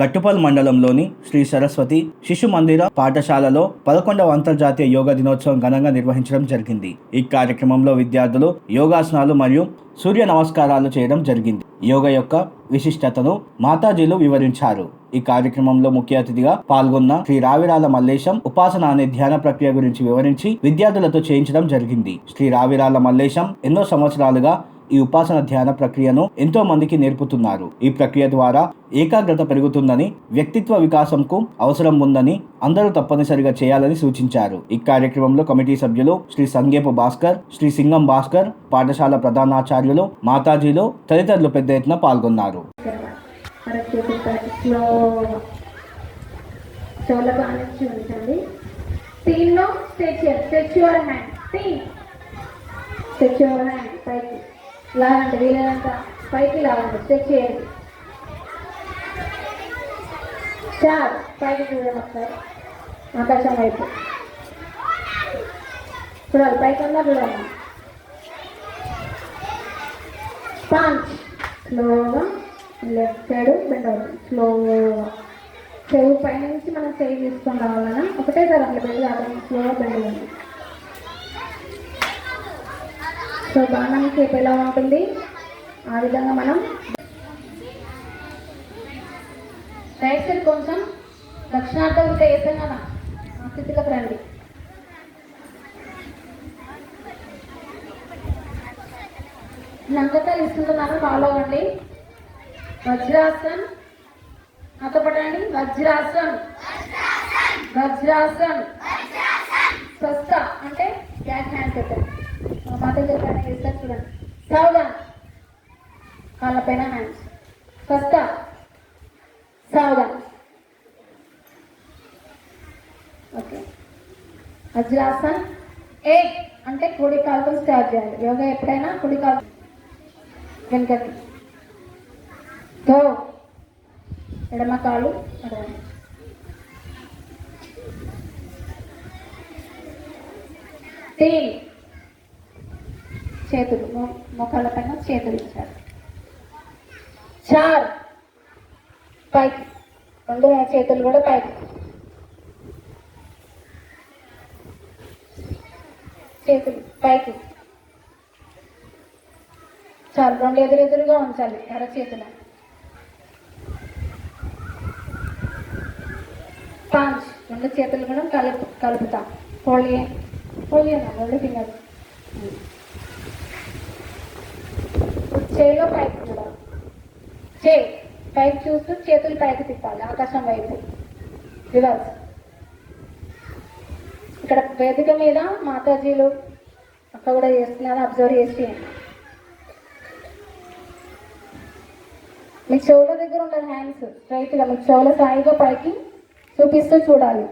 గట్టుపల్ మండలంలోని శ్రీ సరస్వతి శిశు మందిర పాఠశాలలో పదకొండవ అంతర్జాతీయ యోగా దినోత్సవం ఘనంగా నిర్వహించడం జరిగింది. ఈ కార్యక్రమంలో విద్యార్థులు యోగాసనాలు మరియు సూర్య నమస్కారాలు చేయడం జరిగింది. యోగా యొక్క విశిష్టతను మాతాజీలు వివరించారు. ఈ కార్యక్రమంలో ముఖ్య అతిథిగా పాల్గొన్న శ్రీ రావిరాల మల్లేశం ఉపాసన అనే ధ్యాన ప్రక్రియ గురించి వివరించి విద్యార్థులతో చేయించడం జరిగింది. శ్రీ రావిరాల మల్లేశం ఎన్నో సంవత్సరాలుగా ఈ ఉపాసన ధ్యాన ప్రక్రియను ఎంతో మందికి నేర్పుతున్నారు. ఈ ప్రక్రియ ద్వారా ఏకాగ్రత పెరుగుతుందని వ్యక్తిత్వ వికాసంకు అవసరం ఉందని అందరూ తప్పనిసరిగా చేయాలని సూచించారు. ఈ కార్యక్రమంలో కమిటీ సభ్యులు శ్రీ సంగేపు భాస్కర్ శ్రీ సింగం భాస్కర్ పాఠశాల ప్రధానాచార్యులు మాతాజీలు తదితరులు పెద్ద ఎత్తున పాల్గొన్నారు. కరెక్ట్ చేసి స్లో చెవులకు ఆనించి యువర్ హ్యాండ్ యువర్ హ్యాండ్ పైకి లాగండి వీలైనంత పైకి లాగండి స్ట్రెచ్ చేయండి. చార్ పైకి చూడండి ఒకసారి. ఆకాశం వైపు. చూడాలి పైకి ఉందా చూడాలి? పాంచ్ స్లోగా లెఫ్ట్ సైడ్ బెండ్ అవుతుంది. స్లోగా. చెవు పైనుంచి మనం చేయి తీసుకొని రావాలన్నా ఒకటేసారి అట్లా బెండ్ కావాలి స్లోగా బెండ్ ఉంది సో బాణం షేప్ ఎలా ఉంటుంది? ఆ విధంగా మనం రైట్ కొంచెం దక్షిణార్థం వేసాం కదా. ఆ స్థితిలోకి రండి. నందత ఇస్తున్నాను ఫాలో అవ్వండి. వజ్రాసన్. నాతో పడండి వజ్రాసన్. వజ్రాసన్. స్వస్థ అంటే బ్యాక్ హ్యాండ్ పెట్టండి చేస్తారు చూడండి. సావధాన్ కాళ్ళ పైన హ్యాండ్స్ స్వస్థ సావధాన్ ఓకే. వజ్రాసన్ ఏ అంటే కుడి కాలుతో స్టార్ట్ చేయాలి. యోగా ఎప్పుడైనా కుడి కాలు వెనుకకి. తో. ఎడమ కాలు ఎడమ. తీన్ చేతులు మొ- పైన చేతులు ఇచ్చారు. చార్. పైకి. రెండు చేతులు కూడా పైకి. చేతులు పైకి. చాలు రెండు ఎదురెదురుగా ఉంచాలి. అరచేతులు పాంచ్. రెండు చేతులు కూడా కలుపు కలుపుతాం. హోళీ పోలియో అన్న రెండు ఫింగర్స్ చేయిలో పైకి చూడాలి చేయి పైకి చూస్తూ చేతులు పైకి తిప్పాలి. ఆకాశం వైపు. రివర్స్. ఇక్కడ వేదిక మీద మాతాజీలు అక్క కూడా చేస్తున్నారు. అబ్జర్వ్ చేసి మీ చెవుల దగ్గర ఉండాలి హ్యాండ్స్ స్ట్రైట్గా మీ చెవుల సాయిగా పైకి చూపిస్తూ చూడాలి.